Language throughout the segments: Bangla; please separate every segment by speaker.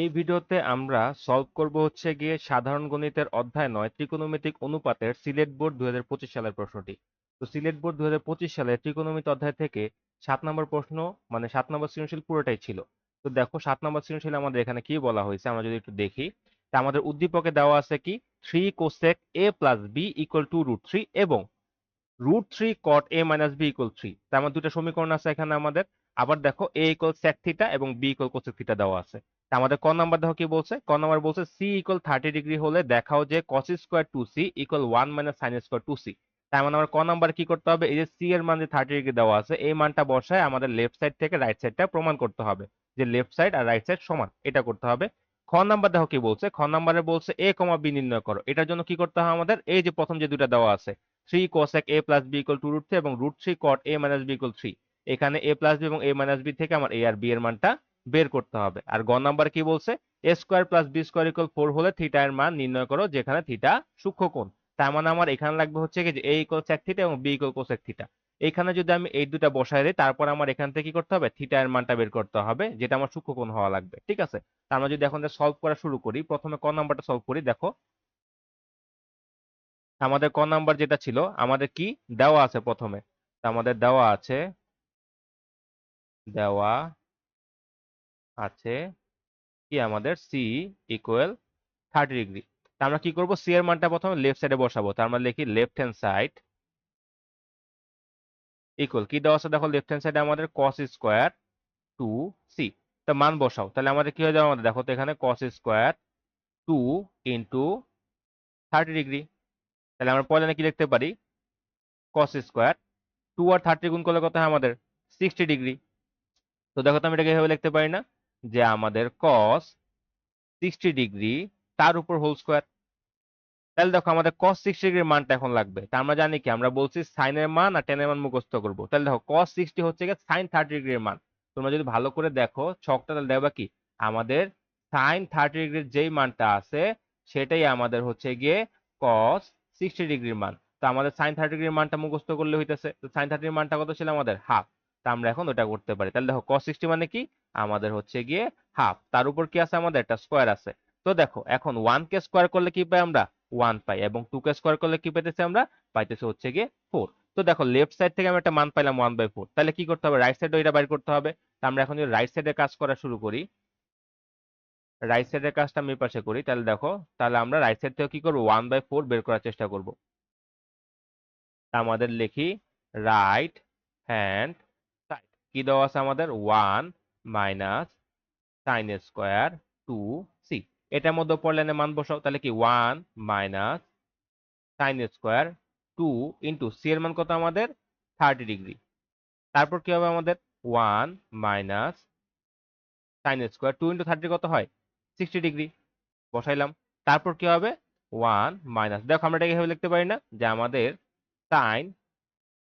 Speaker 1: এই ভিডিওতে আমরা সলভ করব হচ্ছে গিয়ে সাধারণ গণিতের অধ্যায় নয়, ত্রিকোণমিতিক অনুপাতের সিলেট বোর্ড পঁচিশ সালের প্রশ্নটি। তো সিলেট বোর্ড পঁচিশ সালে ত্রিকোণমিতি অধ্যায় থেকে সাত নম্বর প্রশ্ন মানে সাত নম্বর সৃজনশীল পুরোটাই ছিল। তো দেখো সাত নম্বর সৃজনশীল আমাদের এখানে কি বলা হয়েছে, আমরা যদি একটু দেখি। তা আমাদের উদ্দীপকে দেওয়া আছে কি? Three cosec A plus B equal two root three এবং root three cot A minus B equal three. তার আমার দুটো সমীকরণ আছে এখানে আমাদের। আবার দেখো এ ইকুয়াল সেক থিটা এবং বি ইকুয়াল কোসেক থিটা দেওয়া আছে। তা আমাদের ক নাম্বার দেখো কি বলছে? ক নাম্বার বলছে সি ইকুয়াল থার্টি ডিগ্রি হলে দেখাও যে cos square two C equal one minus sine square two C তার মানে আমার ক নাম্বার কি করতে হবে? এই যে সি এর মান যে থার্টি ডিগ্রি দেওয়া আছে, এই মানটা বসায় আমাদের লেফট সাইড থেকে রাইট সাইডটা প্রমাণ করতে হবে। যে লেফট সাইড আর রাইট সাইড সমান, এটা করতে হবে। খ নাম্বার দেখো কি বলছে? খ নাম্বারে বলছে এ কমা বি নির্ণয় করো। এটার জন্য কি করতে হবে আমাদের? এই যে প্রথম যে দুটা দেওয়া আছে three cosec A plus B equal two root three এবং root three cot A minus B equal three এখানে এ প্লাস বি এবং এ মাইনাস বি থেকে আমার এ আর বি এর মানটা বের করতে হবে। আর গ নাম্বার কি বলছে? A square plus B square equal four হলে থিটা এর মান নির্ণয় করো, যেখানে থিটা সূক্ষ্ম কোণ। তার মানে আমার এখানে লাগবে হচ্ছে কি যে এ ইকুয়াল সেক থিটা এবং বি ইকুয়াল কোসেক থিটা এখানে যদি আমি এই দুটা বসায় দিই, তারপর আমার এখান থেকে কি করতে হবে? থিটা এর মানটা বের করতে হবে, যেটা আমার সূক্ষ্ম কোণ হওয়া লাগবে। ঠিক আছে? তার মানে যদি এখন সলভ করা শুরু করি, প্রথমে ক নাম্বারটা সলভ করি, দেখো। আমাদের ক নাম্বার যেটা ছিল, আমাদের কি? দেওয়া আছে প্রথমে। আমাদের দেওয়া আছে, দেওয়া আছে কি আমাদের সি ইকুয়াল থার্টি ডিগ্রি তা আমরা কি করব? সি এর মানটা প্রথমে লেফট সাইডে বসাবো। তার মানে লিখি লেফট হ্যান্ড সাইড ইকুয়াল কি দেওয়া আছে? দেখো লেফট হ্যান্ড সাইডে আমাদের কস স্কোয়ার টু সি তা মান বসাও। তাহলে আমাদের কি হয়ে যাবে আমাদের? দেখো তো এখানে cos square two into thirty degree তাহলে আমরা পয়লানে কি লিখতে পারি কস স্কোয়ার টু আর থার্টি গুণ করলে কত হয় আমাদের? সিক্সটি ডিগ্রি তো দেখো তো আমি এটাকে এভাবে লিখতে পারি না। যে আমাদের কস সিক্সটি ডিগ্রি তার উপর হোল স্কোয়ার তাহলে দেখো আমাদের কস সিক্সটি ডিগ্রির মানটা এখন লাগবে। তা আমরা জানি কি? আমরা বলছি সাইনের মান আর টেনের মান মুখস্থ করব। তাহলে দেখো কস সিক্সটি হচ্ছে গিয়ে সাইন থার্টি ডিগ্রির মান। তোমরা যদি ভালো করে দেখো ছকটা, তাহলে দেখবা কি? আমাদের সাইন থার্টি ডিগ্রির যেই মানটা আছে, সেটাই আমাদের হচ্ছে গিয়ে কস সিক্সটি ডিগ্রির মান। তো আমাদের সাইন থার্টি ডিগ্রির মানটা মুখস্থ করলে হইতেছে। তো সাইন থার্টির মানটা কত ছিল আমাদের? হাফ তা আমরা এখন ওটা করতে পারি। তাহলে দেখো কস সিক্সটি মানে কি? আমাদের হচ্ছে গিয়ে হাফ তার উপর কি আছে আমাদের? একটা স্কোয়ার আছে। তো দেখো, এখন ওয়ান কে স্কোয়ার করলে কি পাই আমরা? ওয়ান পাই। এবং টু কে স্কোয়ার করলে কি পাইতেছি আমরা? পাইতেছি হচ্ছে গিয়ে ফোর তো দেখো লেফট সাইড থেকে আমরা একটা মান পাইলাম ওয়ান বাই ফোর তাহলে কি করতে হবে? রাইট সাইডে এটা বাইর করতে হবে। তা আমরা এখন যদি রাইট সাইডে কাজ করা শুরু করি রাইট সাইডের কাজটা আমি পাশে করি, তাহলে দেখো, তাহলে আমরা রাইট সাইড থেকে কি করব? ওয়ান বাই ফোর বের করার চেষ্টা করব। আমাদের লিখি রাইট হ্যান্ড সাইড কি দেওয়া আছে আমাদের? One minus sine square two C এটার মধ্যে পড়লেন মান বসাও, তাহলে কি? One minus sine square two into C এর মান কত আমাদের? থার্টি ডিগ্রি তারপর কি হবে আমাদের? One minus sine square two into thirty কত হয়? সিক্সটি ডিগ্রি বসাইলাম। তারপর কি হবে? ওয়ান মাইনাস দেখো, আমরা এটাকে এভাবে লিখতে পারি না যে আমাদের সাইন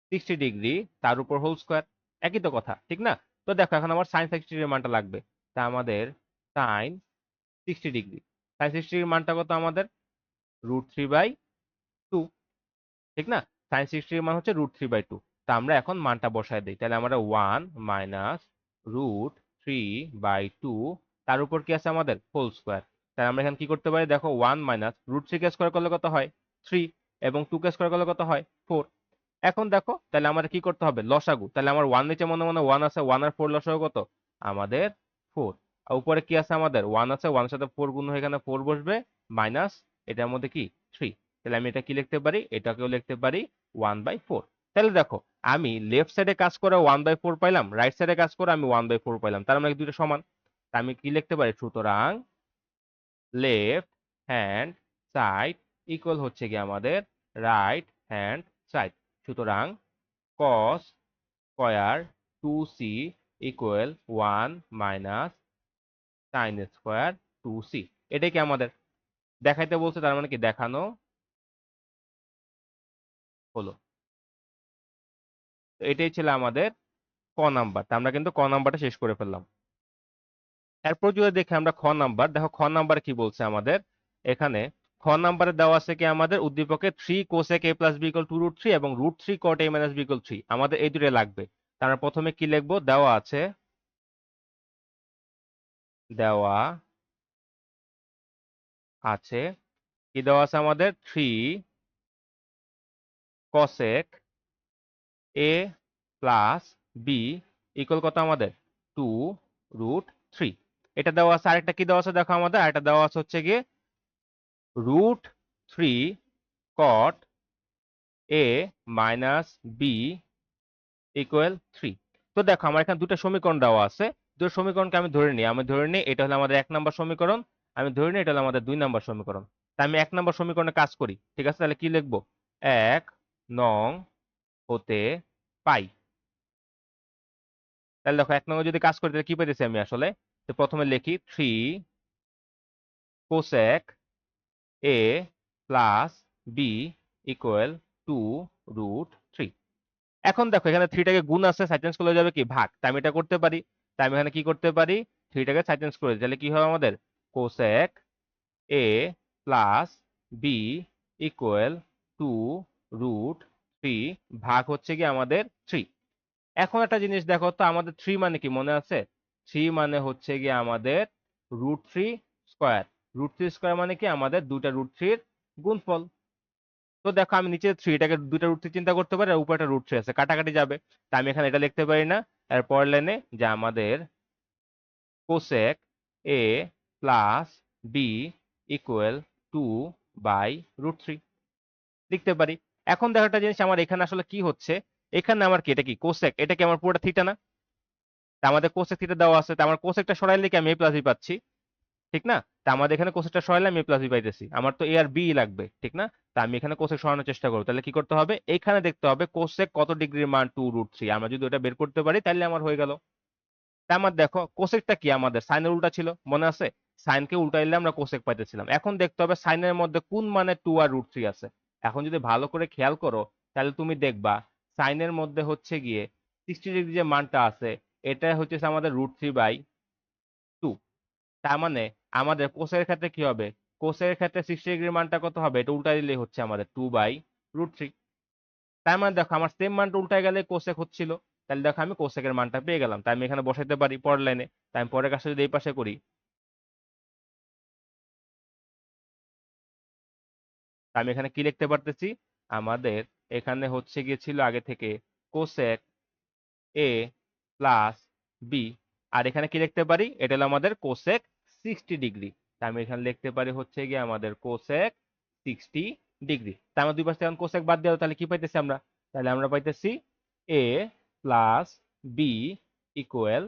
Speaker 1: সিক্সটি ডিগ্রি তার উপর হোল স্কোয়ার একই তো কথা, ঠিক না? তো দেখো, এখন আমার সাইন সিক্সটি মানটা লাগবে। তা আমাদের sine sixty degree sine sixty ডিগ্রির মানটা কত আমাদের? রুট থ্রি বাই টু ঠিক না? সাইন সিক্সটির মান হচ্ছে রুট থ্রি বাই টু তা আমরা এখন মানটা বসায় দিই। তাহলে আমরা one minus root three by two তার উপর কি আছে আমাদের? হোল স্কোয়ার তাহলে আমরা এখানে কি করতে পারি? দেখো ওয়ান মাইনাস রুট থ্রি কে স্কোয়ার করলে কত হয়? থ্রি এবং টু কে স্কোয়ার করলে কত হয়? ফোর এখন দেখো, তাহলে আমাদের কি করতে হবে? লসাগু। তাহলে আমার ওয়ান নিচে মনে মনে ওয়ান আছে ওয়ান আর ফোর লসাগু কত? আমাদের ফোর আর উপরে কি আছে আমাদের? ওয়ান আছে ওয়ানের সাথে ফোর গুণ হয়ে এখানে ফোর বসবে মাইনাস এটার মধ্যে কি? থ্রি তাহলে আমি এটা কি লিখতে পারি? এটাকেও লিখতে পারি ওয়ান বাই ফোর তাহলে দেখো, আমি লেফট সাইডে কাজ করে ওয়ান বাই ফোর পাইলাম রাইট সাইডে কাজ করে আমি ওয়ান বাই ফোর পাইলাম। তার মানে দুটো সমান। তা আমি কি লিখতে পারি? সুতরাং লেফট হ্যান্ড সাইড ইকুয়াল হচ্ছে কি আমাদের রাইট হ্যান্ড সাইড সুতরাং cos square two C equal one minus sine square two C এটাই কি আমাদের? দেখাইতে বলছে, তার মানে কি দেখানো হলো। এটাই ছিল আমাদের ক নাম্বার। তা আমরা কিন্তু ক নাম্বারটা শেষ করে ফেললাম। এরপর যদি দেখি আমরা খ নাম্বার, দেখো খ নাম্বার কি বলছে আমাদের? এখানে খ নাম্বারে দেওয়া আছে কি আমাদের উদ্দীপকে three cosec A plus B equal two root three এবং root three cot A minus B equal three আমাদের এই দুটো লাগবে। তা আমরা প্রথমে কি লিখব? দেওয়া আছে। দেওয়া আছে। কি দেওয়া আছে আমাদের? Three cosec A plus B equal কত আমাদের? টু রুট থ্রি এটা দেওয়া আছে। আরেকটা কি দেওয়া আছে? দেখো আমাদের। আরেকটা দেওয়া আছে হচ্ছে গিয়ে root three cot A minus B equal three তো দেখো, আমার এখানে দুটো সমীকরণ দেওয়া আছে। দুটো সমীকরণকে আমি ধরে নিই। আমি ধরে নিই, এটা হলো আমাদের এক নম্বর সমীকরণ। আমি ধরে নিই, এটা হলো আমাদের দুই নম্বর সমীকরণ। তা আমি এক নম্বর সমীকরণে কাজ করি, ঠিক আছে? তাহলে কি লিখব? এক নং হতে পাই। তাহলে দেখো, এক নং যদি কাজ করি, তাহলে কি পেতেছি আমি আসলে? তো প্রথমে লিখি three cosec A plus B equal two root three এখন দেখো, এখানে থ্রিটাকে গুণ আছে সাইটেন্স করে যাবে কি? ভাগ। তাই আমি এটা করতে পারি। তাই আমি এখানে কি করতে পারি? থ্রিটাকে সাইটেন্স করে। তাহলে কি হবে আমাদের? Cosec A plus B equal two root three ভাগ হচ্ছে কি আমাদের থ্রি এখন একটা জিনিস দেখো তো, আমাদের থ্রি মানে কি? মনে আছে? থ্রি মানে হচ্ছে গিয়ে আমাদের root three square root three square মানে কি? আমাদের দুটা রুট থ্রির গুণফল। তো দেখো, আমি নিচে থ্রিটাকে দুটা রুট থ্রি চিন্তা করতে পারি, আর উপরে একটা রুট থ্রি আছে। কাটাকাটি যাবে। তা আমি এখানে এটা লিখতে পারি না। এর পরের লাইনে যে আমাদের cosec A plus B equal two by root three লিখতে পারি। এখন দেখো একটা জিনিস, আমার এখানে আসলে কি হচ্ছে? এখানে আমার কি, এটা কি? কোসেক এটা কি আমার পুরোটা থিটা না? আমাদের কোসেক থিটা দেওয়া আছে। তা আমার কোসেকটা সরাইলে কি আমি এ প্লাস বি পাচ্ছি? ঠিক না? তা আমাদের এখানে কোসেকটা সরাইলে আমি প্লাস বি পাইতেছি। আমার তো এ আর বি লাগবে, ঠিক না? তা আমি এখানে কোসেক সরানোর চেষ্টা করব। তাহলে কি করতে হবে? এখানে দেখতে হবে কোসেক কত ডিগ্রির মান টু রুট থ্রি। আমরা যদি ওটা বের করতে পারি, তাহলে আমার হয়ে গেল। তা আমার দেখো কোসেকটা কি আমাদের? সাইনের উল্টা ছিল, মনে আছে? সাইনকে উল্টাইলে আমরা কোসেক পাইতেছিলাম। এখন দেখতে হবে সাইনের মধ্যে কোন মানে টু আর রুট থ্রি আছে। এখন যদি ভালো করে খেয়াল করো, তাহলে তুমি দেখবা সাইনের মধ্যে হচ্ছে গিয়ে সিক্সটি ডিগ্রি যে মানটা আছে এটা হচ্ছে আমাদের রুট থ্রি বাই তার মানে আমাদের কোসের ক্ষেত্রে কি হবে? কোসের ক্ষেত্রে সিক্সটি ডিগ্রির মানটা কত হবে? এটা উল্টা দিলেই হচ্ছে আমাদের টু বাই রুট থ্রি তার মানে দেখো, আমার সেম মানটা উল্টায় গেলে কোসেক হচ্ছিল। তাহলে দেখো, আমি কোসেকের মানটা পেয়ে গেলাম। তাই আমি এখানে বসাইতে পারি পরের লাইনে তাই আমি পরের কাজটা যদি এই পাশে করি। আমি এখানে কি লিখতে পারতেছি? আমাদের এখানে হচ্ছে গিয়েছিল আগে থেকে কোসেক এ প্লাস বি আর এখানে কি লিখতে পারি? এটা হলো আমাদের কোসেক সিক্সটি ডিগ্রি তা আমি এখানে লিখতে পারি হচ্ছে গিয়ে আমাদের কোসেক সিক্সটি ডিগ্রি তা আমরা দুই পাশে এখন কোসেক বাদ দেওয়া তাহলে কি পাইতেছি আমরা? তাহলে আমরা পাইতেছি A plus B equal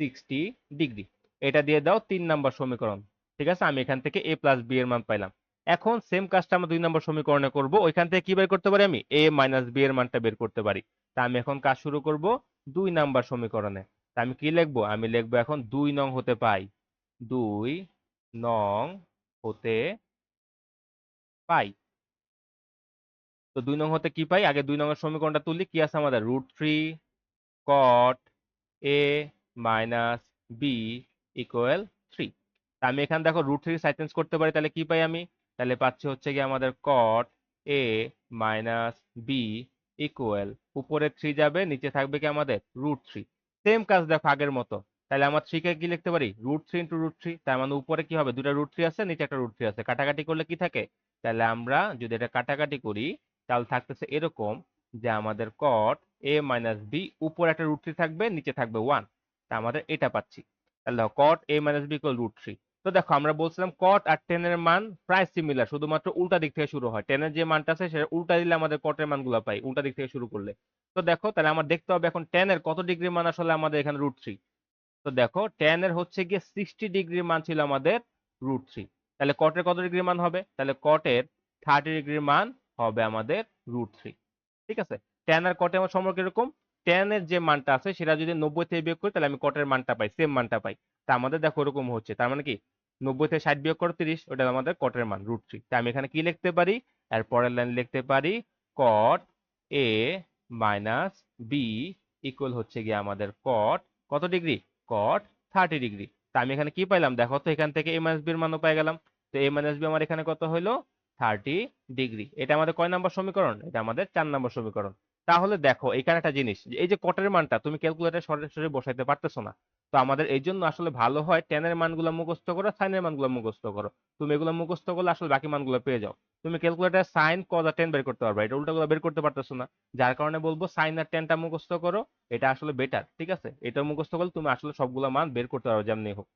Speaker 1: sixty degree এটা দিয়ে দাও তিন নাম্বার সমীকরণ। ঠিক আছে? আমি এখান থেকে এ প্লাস বি এর মান পাইলাম। এখন সেম কাজটা আমরা দুই নম্বর সমীকরণে করব। ওইখান থেকে কি বের করতে পারি আমি? এ মাইনাস বি এর মানটা বের করতে পারি। তা আমি এখন কাজ শুরু করব দুই নাম্বার সমীকরণে। তা আমি কি লিখব? আমি লিখব এখন দুই নং হতে পাই দুই নং হতে পাই। তো দুই নং হতে কি পাই? আগে দুই নং এর সমীকরণটা তুলি, কি আছে আমাদের? Root three cot A minus B equal three তা আমি এখানে দেখো রুট থ্রি সাইটেন্স করতে পারি, তাহলে কি পাই আমি? তাহলে পাচ্ছি হচ্ছে কি আমাদের cot A minus B equal উপরে থ্রি যাবে, নিচে থাকবে কি আমাদের? Root three. সেম কাজ দেখো আগের মতো। তাহলে আমার থ্রি কে কি লিখতে পারি? Root three into root three তার মানে উপরে কি হবে? দুটা রুট থ্রি আছে, নিচে একটা রুট থ্রি আছে। কাটাকাটি করলে কি থাকে? তাহলে আমরা যদি এটা কাটাকাটি করি, তাহলে থাকতেছে এরকম যে আমাদের কট এ মাইনাস বি উপরে একটা রুট থ্রি থাকবে, নিচে থাকবে ওয়ান তা আমাদের এটা পাচ্ছি। তাহলে cot A minus B equal root three তো দেখো, আমরা বলছিলাম কট আর টেন এর মান প্রায় সিমিলার শুধুমাত্র উল্টা দিক থেকে শুরু হয়। টেনের যে মানটা আছে, সেটা উল্টা দিলে আমাদের কটের মানগুলো পাই, উল্টা দিক থেকে শুরু করলে। তো দেখো, তাহলে আমার দেখতে হবে এখন টেন এর কত ডিগ্রি মান আসলে আমাদের এখানে রুট থ্রি তো দেখো টেন এর হচ্ছে গিয়ে সিক্সটি ডিগ্রির মান ছিল আমাদের রুট থ্রি তাহলে কটের কত ডিগ্রি মান হবে? তাহলে কটের থার্টি ডিগ্রির মান হবে আমাদের রুট থ্রি ঠিক আছে? টেন আর কটের আমার সম্পর্ক এরকম টেন এর যে মানটা আছে, সেটা যদি নব্বই থেকে বিয়োগ করি, তাহলে আমি কটের মানটা পাই সেম মানটা পাই। তা আমাদের দেখো এরকম হচ্ছে, তার মানে কি? নব্বই থেকে ষাট বিয়োগ করো তিরিশ, ওটা আমাদের কটের মান রুট থ্রি তা আমি এখানে কি লিখতে পারি? এর পরের লাইন লিখতে পারি cot A minus B equal হচ্ছে গিয়ে আমাদের কট কত ডিগ্রি কট থার্টি ডিগ্রি তা আমি এখানে কি পাইলাম? দেখো তো এখান থেকে এ মাইনাস এর মানও পাই গেলাম। তো এ মাইনাস বি আমার এখানে কত হইল? থার্টি ডিগ্রি এটা আমাদের কয় নাম্বার সমীকরণ? এটা আমাদের চার নাম্বার সমীকরণ। তাহলে দেখো, এখানে একটা জিনিস এই যে কটের মানটা তুমি ক্যালকুলেটর সরাসরি বসাইতে পারতেছো না। তো আমাদের এই জন্য আসলে ভালো হয় টেনের মানগুলো মুখস্থ করো সাইনের মানগুলো মুখস্থ করো। তুমি এগুলো মুখস্থ করলে আসলে বাকি মানগুলো পেয়ে যাও। তুমি ক্যালকুলেটার সাইন কজ আর টেন বের করতে পারবে। এটা উল্টাগুলো বের করতে পারতেছো না। যার কারণে বলব সাইন আর টেনটা মুখস্থ করো, এটা আসলে বেটার ঠিক আছে? এটা মুখস্থ করলে তুমি আসলে সবগুলো মান বের করতে পারবে যেমনি হোক।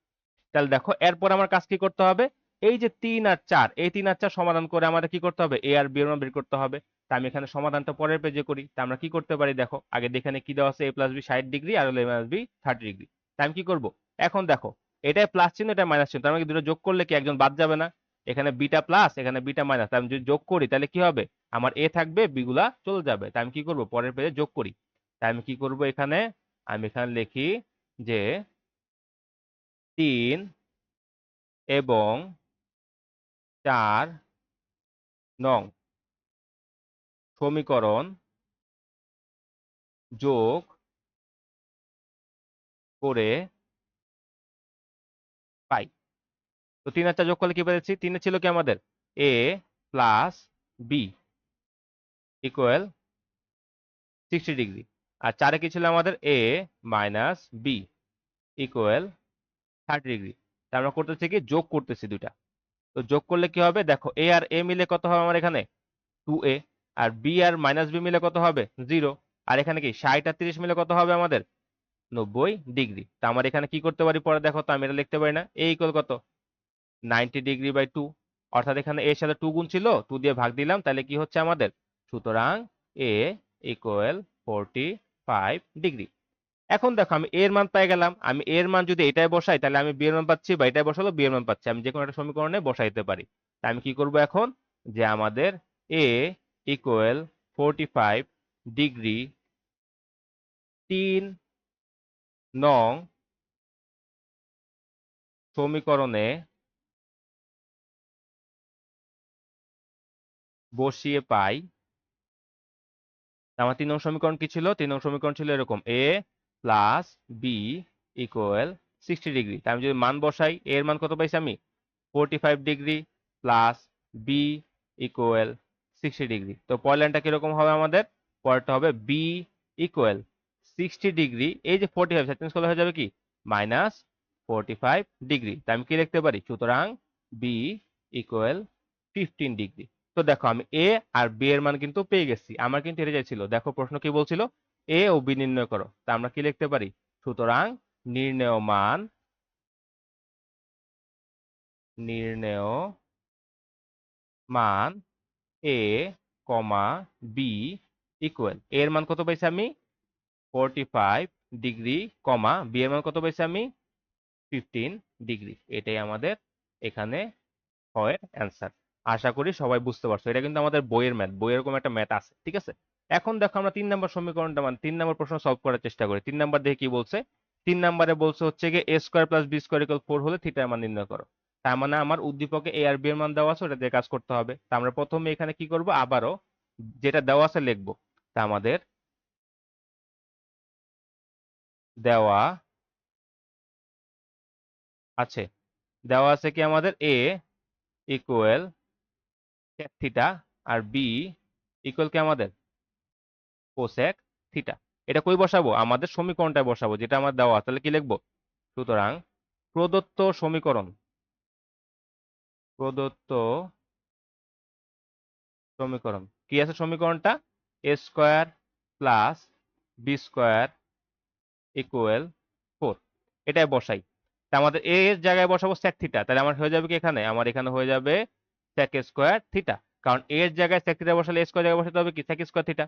Speaker 1: তাহলে দেখো, এরপর আমার কাজ কি করতে হবে? এই যে তিন আর চার, এই তিন আর চার সমাধান করে আমাদের কি করতে হবে? এ আর বি বের করতে হবে। তা আমি এখানে সমাধানটা পরের পেজে করি। তা আমরা কি করতে পারি? দেখো, আগে এখানে কি দেওয়া আছে এ প্লাস বি ষাট degree R A minus B thirty degree তা আমি কি করব? এখন দেখো, এটাই প্লাস চিহ্ন এটা মাইনাস চিহ্ন। তার মানে দুটো যোগ করলে কি একজন বাদ যাবে না? এখানে বিটা প্লাস, এখানে বিটা মাইনাস। আমি যদি যোগ করি, তাহলে কি হবে? আমার এ থাকবে বিগুলা চলে যাবে। তাই আমি কি করব? পরের পেজে যোগ করি। তাই আমি কি করব এখানে? আমি এখানে লিখি যে তিন এবং চার নং সমীকরণ যোগ করে পাই। তো তিন আর চার যোগ করলে কি পেয়েছি তিনে ছিল কি আমাদের? A plus B equal sixty degree আর চারে কি ছিল আমাদের? A minus B equal thirty degree আমরা করতেছি কি? যোগ করতেছি দুইটা। তো যোগ করলে কি হবে? দেখো এ আর এ মিলে কত হবে আমার এখানে? টু এ আর বি আর মাইনাস বি মিলে কত হবে? জিরো আর এখানে কি? ষাট আর তিরিশ মিলে কত হবে আমাদের? নব্বই ডিগ্রি তা আমার এখানে কি করতে পারি? পরে দেখো, তো আমি এটা লিখতে পারি না। এ ইকুয়াল কত? Ninety degree by two. অর্থাৎ এখানে এর সাথে টু গুণ ছিল, টু দিয়ে ভাগ দিলাম, তাহলে কি হচ্ছে আমাদের? সুতরাং A equal forty five degree. এখন দেখো, আমি এর মান পেয়ে গেলাম। আমি এর মান যদি এটাই বসাই, তাহলে আমি বি এর মান পাচ্ছি বা এটাই বসালো বি এর মান পাচ্ছি। আমি যে কোনো একটা সমীকরণে বসাইতে পারি। তা আমি কি করব এখন? যে আমাদের A equal forty five degree তিন নং সমীকরণে বসিয়ে পাই। আমার তিন নং সমীকরণ কি ছিল? তিন নং সমীকরণ ছিল এরকম A plus B equal sixty degree তা আমি যদি মান বসাই এ এর মান কত পাইছি আমি? Forty five degree plus B equal sixty degree তো পরের লাইনটা কীরকম হবে আমাদের? পরেরটা হবে বি ইকুয়াল সিক্সটি ডিগ্রি এই যে ফোরটি ফাইভ চেঞ্জ করলে হয়ে যাবে কি? মাইনাস ফোরটি ফাইভ ডিগ্রি তা আমি কি লিখতে পারি? সুতরাং বি ইকুয়াল ফিফটিন ডিগ্রি তো দেখো আমি এ আর বি এর মান কিন্তু পেয়ে গেছি। আমার কিন্তু এটা চাইছিল দেখো প্রশ্ন কি বলছিল? এ ও বি নির্ণয় করো। তা আমরা কি লিখতে পারি? সুতরাং নির্ণেয় মান নির্ণেয় মান এ কমা বি ইকুয়াল এর মান কত পাইছি আমি? Forty five degree comma B এর মান কত পাইছি আমি? ফিফটিন ডিগ্রি এটাই আমাদের এখানে হয় অ্যান্সার আশা করি সবাই বুঝতে পারছ। এটা কিন্তু আমাদের বইয়ের ম্যাথ বইয়ের এরকম একটা ম্যাথ আছে, ঠিক আছে? এখন দেখো আমরা তিন নম্বর সমীকরণটা মানে তিন নম্বর প্রশ্ন সলভ করার চেষ্টা করি। তিন নম্বর দেখে কি বলছে? তিন নম্বরে বলছে হচ্ছে গিয়ে A square plus B square equal four হলে থিটার মান নির্ণয় করো। তার মানে আমার উদ্দীপকে এ আর বি এর মান দেওয়া আছে, ওটা দিয়ে কাজ করতে হবে। তা আমরা প্রথমে এখানে কি করব? আবারও যেটা দেওয়া আছে লিখব। তা আমাদের দেওয়া আছে। দেওয়া আছে কি আমাদের এ ইকুয়াল থিটা আর বি ইকুয়াল কি আমাদের? কোসেক থিটা এটা কই বসাবো? আমাদের সমীকরণটায় বসাবো, যেটা আমার দেওয়া। তাহলে কি লিখব? সুতরাং প্রদত্ত সমীকরণ প্রদত্ত সমীকরণ। কি আছে সমীকরণটা? A square plus B square equal four এটাই বসাই। তা আমাদের এ এর জায়গায় বসাবো sec থিটা তাহলে আমার হয়ে যাবে কি এখানে? আমার এখানে হয়ে যাবে sec স্কোয়ার থিটা কারণ এ এর জায়গায় sec থিটা বসালে স্কোয়ার জায়গায় বসাতে হবে কি? sec square theta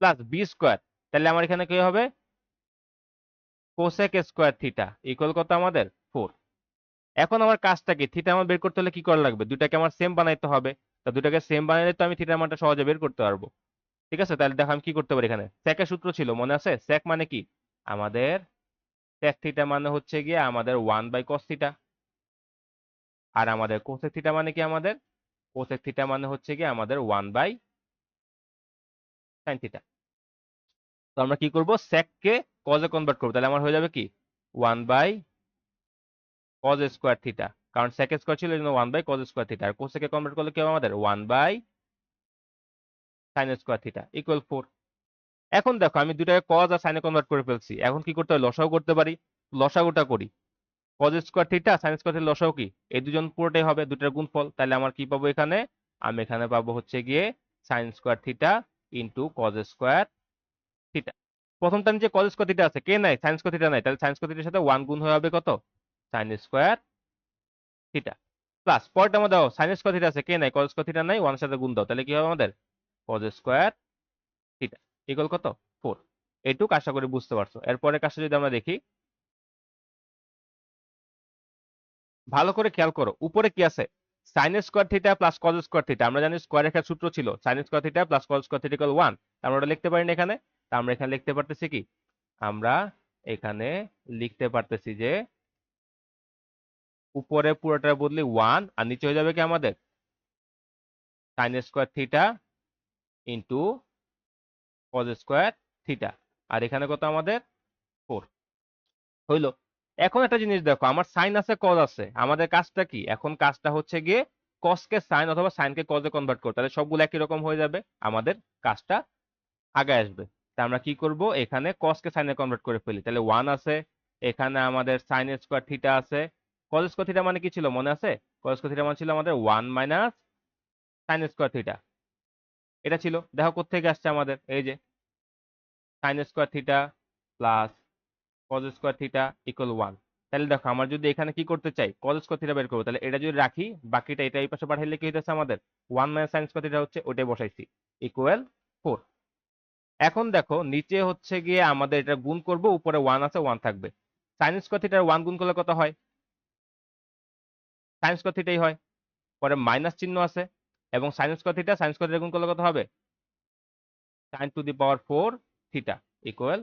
Speaker 1: plus B square তাহলে আমার এখানে কি হবে? কোসেক স্কোয়ার থিটা ইকুয়াল কত আমাদের? ফোর এখন আমার কাজটা কি? থিটা আমার বের করতে হলে কি করা লাগবে? দুটাকে আমার সেম বানাইতে হবে। তা দুটাকে সেম বানাইলে তো আমি থিটার মানটা সহজে বের করতে পারব। ঠিক আছে? তাহলে দেখো আমি কি করতে পারি এখানে? স্যাকের সূত্র ছিল, মনে আছে? স্যাক মানে কি? আমাদের sec থিটা মানে হচ্ছে গিয়ে আমাদের ওয়ান বাই cos থিটা আর আমাদের কোসেক থিটা মানে কি আমাদের? কোসেক থিটা মানে হচ্ছে গিয়ে আমাদের ওয়ান বাই সাইন থিটা তো আমরা কি করব? কে এ কনভার্ট করব। তাহলে আমার হয়ে যাবে কি? One by cos square theta কারণ sec স্কোয়ার ছিল, এই জন্য one by cos square theta R cosec convert করলে কি হবে আমাদের? One by sine square theta equal four এখন দেখো, আমি দুটাকে কজ আর সাইনে কনভার্ট করে ফেলছি। এখন কি করতে হবে? লসাও করতে পারি। লসাগুটা করি। Cos square theta sine square theta লসাগু কি? এই দুজন পুরোটাই হবে দুটার গুণফল। তাহলে আমার কি পাবো এখানে? আমি এখানে পাবো হচ্ছে গিয়ে sine square theta into cos square theta প্রথমটা নিচে কজ স্কোয়ার থিটা আছে, কে নাই সাইন স্কোয়ার থিটা নাই তাহলে সাইন স্কোয়ার থিটার সাথে ওয়ান গুণ হয়ে হবে কত? সাইন স্কোয়ার থিটা প্লাস পরেরটা আমাদের দাও সাইন স্কোয়ার থিটা আছে, কে নাই কজ স্কোয়ার থিটা নাই ওয়ানের সাথে গুণ দাও। তাহলে কি হবে আমাদের? কজ স্কোয়ার থিটা ইকুয়াল কত? ফোর এইটুক আশা করি বুঝতে পারছ। এরপরে কাজটা যদি আমরা দেখি ভালো করে খেয়াল করো। উপরে কি আছে? Sine square theta plus cos square theta আমরা জানি স্কোয়ার রেখার সূত্র ছিল sine square theta plus cos square theta equal one আমরা ওটা লিখতে পারি না এখানে। তা আমরা এখানে লিখতে পারতেছি কি? আমরা এখানে লিখতে পারতেছি যে উপরে পুরোটার বদলে ওয়ান আর নিচে হয়ে যাবে কি আমাদের? Sine square theta into cos square theta আর এখানে কত আমাদের? ফোর হইল। এখন একটা জিনিস দেখো, আমার সাইন আছে কজ আছে। আমাদের কাজটা কি? এখন কাজটা হচ্ছে গিয়ে কসকে সাইন অথবা সাইনকে কজে কনভার্ট করতে তাহলে সবগুলো একই রকম হয়ে যাবে, আমাদের কাজটা আগে আসবে। তা আমরা কি করব? এখানে কসকে সাইনে কনভার্ট করে ফেলি। তাহলে ওয়ান আছে, এখানে আমাদের সাইন স্কোয়ার থিটা আছে। কজ স্কোয়ার থিটা মানে কি ছিল? মনে আছে? কজ স্কোয়ার থিটা মানে ছিল আমাদের one minus sine square theta এটা ছিল। দেখো কোথেকে আসছে আমাদের? এই যে sine square theta plus cos square theta equal one তাহলে দেখো, আমার যদি এখানে কি করতে চাই কজ স্কোয়ার থিটা বের করব, তাহলে এটা যদি রাখি, বাকিটা এটা এই পাশে পাঠাইলে কি হইতেছে আমাদের? One minus sine square theta হচ্ছে ওটাই বসাইছি ইকুয়াল ফোর এখন দেখো, নিচে হচ্ছে গিয়ে আমাদের এটা গুণ করব, উপরে ওয়ান আছে ওয়ান থাকবে। সাইন স্কোয়ার থিটার ওয়ান গুণ করলে কত হয়? সাইন স্কোয়ার থিটাই হয়। পরে মাইনাস চিহ্ন আছে, এবং sine square theta sine square theta গুণ করলে কত হবে? Sine to the power four theta equal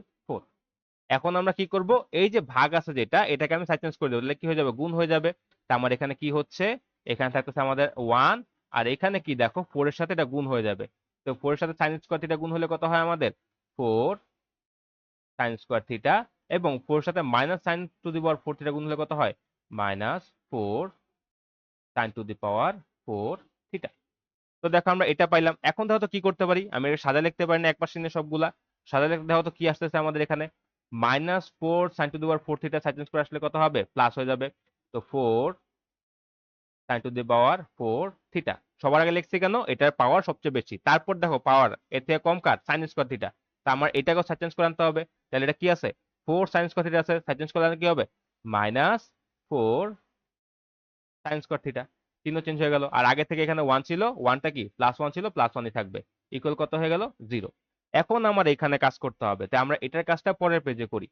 Speaker 1: এখন আমরা কি করব? এই যে ভাগ আছে যেটা, এটাকে আমি সাইন চেঞ্জ করে দেবো। তাহলে কি হয়ে যাবে? গুণ হয়ে যাবে। তা আমার এখানে কি হচ্ছে? এখানে থাকতেছে আমাদের ওয়ান আর এখানে কি? দেখো ফোর এর সাথে এটা গুণ হয়ে যাবে। তো ফোর এর সাথে সাইন স্কোয়ার থিটা গুণ হলে কত হয় আমাদের? ফোর সাইন স্কোয়ার থিটা এবং ফোর সাথে minus sine to the power four theta গুণ হলে কত হয়? Minus four sine to the power four theta তো দেখো আমরা এটা পাইলাম। এখন তো কি করতে পারি? আমি সাদা লিখতে পারি না এক পাশে সবগুলা। সাদা লিখতে দেখো তো কি আসতেছে আমাদের এখানে? Minus four sine to the power four theta sign করে আসলে কত হবে? প্লাস হয়ে যাবে। তো four sine to the power four theta. সবার আগে লিখছি কেন? এটার পাওয়ার সবচেয়ে বেশি। তারপর দেখো, পাওয়ার এর থেকে কম কার? Sine square theta. তা আমার এটাকেও সাইন করে আনতে হবে। তাহলে এটা কি আছে? ফোর সাইন স্কোয়ার থিটা আছে। সাইন করে আনলে কি হবে? Minus four sine square theta. চিহ্ন চেঞ্জ হয়ে গেল। আর আগে থেকে এখানে ওয়ান ছিল। ওয়ানটা কি? প্লাস ওয়ান ছিল। প্লাস ওয়ানই থাকবে। ইকুয়াল কত হয়ে গেল? জিরো এখন আমার এখানে কাজ করতে হবে। তাই আমরা এটার কাজটা পরের পেজে করি।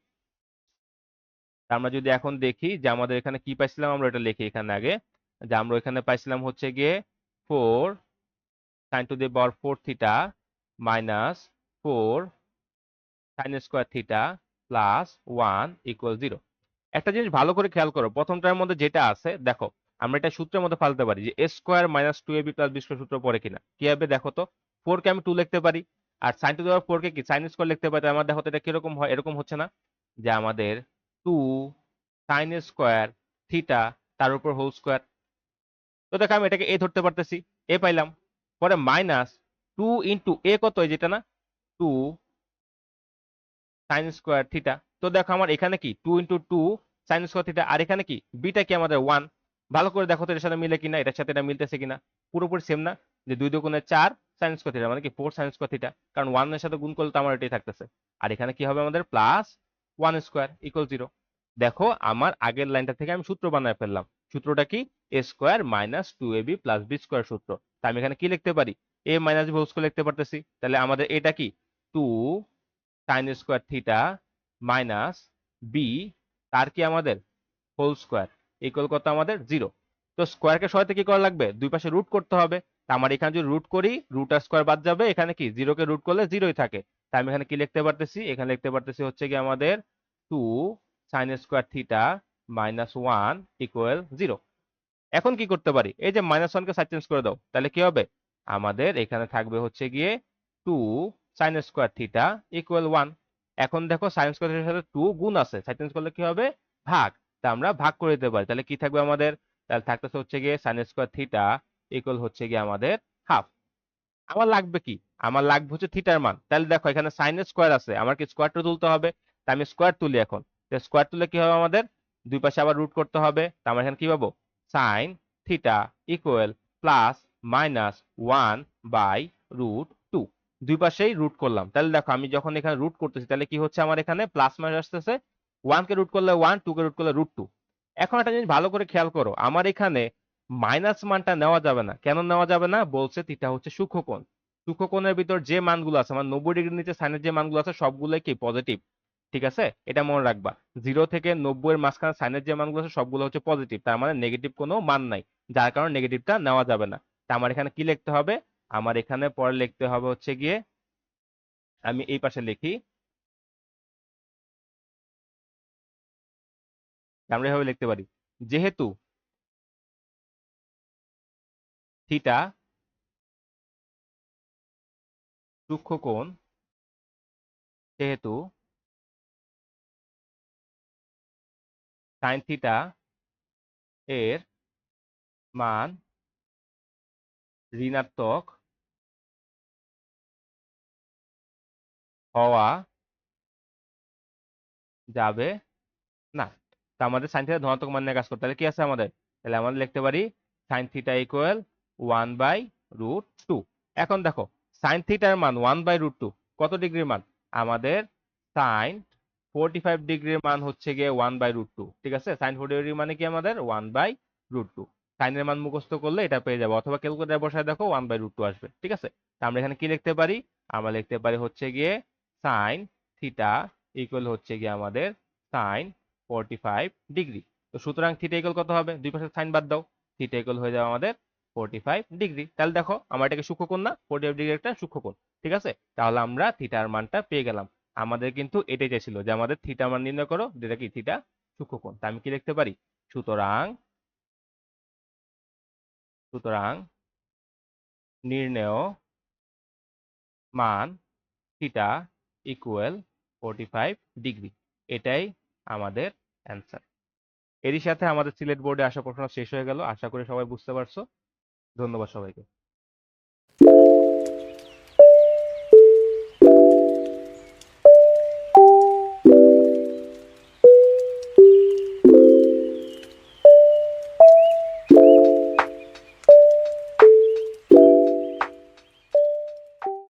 Speaker 1: আমরা যদি এখন দেখি যে আমাদের এখানে কি পাইছিলাম আমরা এটা লিখি এখানে আগে। যে আমরা এখানে পাইছিলাম হচ্ছে গিয়ে four sine to the power four theta minus four sine square theta plus one equal zero একটা জিনিস ভালো করে খেয়াল করো। প্রথমটার মধ্যে যেটা আছে, দেখো, আমরা এটা সূত্রের মধ্যে ফালতে পারি যে A square minus two A B plus B square সূত্র পড়ে কিনা। কি হবে দেখো তো? ফোর কে আমি টু লিখতে পারি। আর সাইন টু দেওয়ার ফোর কে কি? সাইন স্কোয়ার লিখতে পারি আমার দেখো এটা কীরকম হয়? এরকম হচ্ছে না? যে আমাদের টু সাইন স্কোয়ার থিটা তার উপর হোল স্কোয়ার তো দেখো আমি এটাকে এ ধরতে পারতেছি এ পাইলাম। পরে মাইনাস টু ইন্টু এ কত এই যেটা না? টু সাইন স্কোয়ার থিটা তো দেখো আমার এখানে কি? Two into two sine square theta আর এখানে কি? বিটা কি আমাদের ওয়ান ভালো করে দেখো তো এটার সাথে মিলে কিনা? এটার সাথে এটা মিলতেছে কিনা? পুরোপুরি সেম না? যে দুই দুগুণে চার সাইন স্কোয়ার মানে কি ফোর সাইন স্কোয়ার কারণ ওয়ানের সাথে গুণ করলে তো আমার এটাই থাকতেছে। আর এখানে কি হবে আমাদের? Plus one square equal zero দেখো, আমার আগের লাইনটা থেকে আমি সূত্র বানায় ফেললাম। সূত্রটা কি? A square minus two A B plus B square সূত্র। তা আমি এখানে কি লিখতে পারি? এ মাইনাস বি স্কোয়ার লিখতে পারতেছি। তাহলে আমাদের এটা কি? Two sine square theta minus B তার কি আমাদের? হোল স্কোয়ার ইকুয়াল কত আমাদের? জিরো তো স্কোয়ারকে সহায়তা কি করা লাগবে? দুই পাশে রুট করতে হবে। আমার এখানে যদি রুট করি রুট আর স্কোয়ার বাদ যাবে, এখানে কি? জিরোকে রুট করলে জিরোই থাকে। তা আমি এখানে কি লিখতে পারতেছি? এখানে লিখতে পারতেছি হচ্ছে কি আমাদের two sine square theta minus one equal zero এখন কি করতে পারি? এই যে মাইনাস ওয়ানকে সাইড চেঞ্জ করে দাও, তাহলে কি হবে? আমাদের এখানে থাকবে হচ্ছে গিয়ে two sine square theta equal one এখন দেখো সাইন স্কোয়ার সাথে টু গুণ আছে সাইড চেঞ্জ করলে কি হবে? ভাগ। তা আমরা ভাগ করে দিতে পারি। তাহলে কি থাকবে আমাদের? তাহলে থাকতেছে হচ্ছে গিয়ে সাইন স্কোয়ার থিটা ইকুয়াল হচ্ছে গিয়ে আমাদের হাফ আমার লাগবে কি? আমার লাগবে হচ্ছে থিটার মান। তাহলে দেখো এখানে সাইন স্কোয়ার আছে। আমার কি স্কোয়ারটা তুলতে হবে। তা আমি স্কোয়ার তুলি এখন। স্কোয়ার তুলে কি হবে আমাদের? দুই পাশে আবার রুট করতে হবে। তা আমরা এখানে কি পাবো? Sine theta equal plus minus one by root two দুই পাশেই রুট করলাম। তাহলে দেখো আমি যখন এখানে রুট করতেছি, তাহলে কি হচ্ছে আমার এখানে? প্লাস মাইনাস আসতেছে। ওয়ান কে রুট করলে ওয়ান টু কে রুট করলে রুট টু এখন একটা জিনিস ভালো করে খেয়াল করো। আমার এখানে মাইনাস মানটা নেওয়া যাবে না। কেন নেওয়া যাবে না? বলছে থিটা হচ্ছে সূক্ষ্মকোণ। সূক্ষ্মকোণের ভিতর যে মানগুলো আছে মানে নব্বই ডিগ্রির নিচে সাইনের যে মানগুলো আছে, সবগুলোই কি? পজিটিভ ঠিক আছে? এটা মনে রাখবা। জিরো থেকে নব্বই এর মাঝখানে সাইনের যে মানগুলো আছে, সবগুলো হচ্ছে পজিটিভ তার মানে নেগেটিভ কোনো মান নাই। যার কারণে নেগেটিভটা নেওয়া যাবে না। তা আমার এখানে কি লিখতে হবে? আমার এখানে পরে লিখতে হবে হচ্ছে গিয়ে, আমি এই পাশে লিখি। আমরা এভাবে লিখতে পারি। যেহেতু থিটা সূক্ষ্মকোণ সেহেতু সাইন থিটা এর মান ঋণাত্মক হওয়া যাবে না। তা আমাদের সাইন থিটা ধনাত্মক মান নিয়ে কাজ করতে তাহলে কি আছে আমাদের? তাহলে আমাদের লিখতে পারি sine theta equal one by root two. এখন দেখো সাইন থিটার মান ওয়ান বাই রুট টু, কত ডিগ্রির মান? আমাদের সাইন ফোরটি ফাইভ ডিগ্রির মান হচ্ছে গিয়ে ওয়ান বাই রুট টু, ঠিক আছে? সাইন ফোরটি ডিগ্রি মানে কি আমাদের? One by root two. সাইনের মান মুখস্থ করলে এটা পেয়ে যাব, অথবা ক্যালকুলেটার বসায় দেখো, ওয়ান বাই রুট টু আসবে, ঠিক আছে? তা আমরা এখানে কি লিখতে পারি? আমরা লিখতে পারি হচ্ছে গিয়ে সাইন থিটা ইকুয়াল হচ্ছে গিয়ে আমাদের সাইন ফোরটি ফাইভ ডিগ্রি। তো সুতরাং থিটা ইকুয়াল কত হবে? দুই পাশে সাইন বাদ দাও থিটা ইকুয়াল হয়ে যাবে আমাদের ফোরটি ফাইভ ডিগ্রি তাহলে দেখো, আমার এটাকে সূক্ষ্মকোণ না ফোরটি ফাইভ ডিগ্রি একটা সূক্ষ্মকোণ, ঠিক আছে? তাহলে আমরা থিটার মানটা পেয়ে গেলাম। আমাদের কিন্তু এটাই চাইছিল যে আমাদের থিটা মান নির্ণয় করো, যেটা কি? থিটা সূক্ষ্মকোণ। তা আমি কি লিখতে পারি? সুতরাং সুতরাং নির্ণেয় মান theta equal forty five degree এটাই আমাদের অ্যান্সার এরই সাথে আমাদের সিলেট বোর্ডে আসা প্রশ্ন শেষ হয়ে গেল। আশা করি সবাই বুঝতে পারছ। ধন্যবাদ সবাইকে।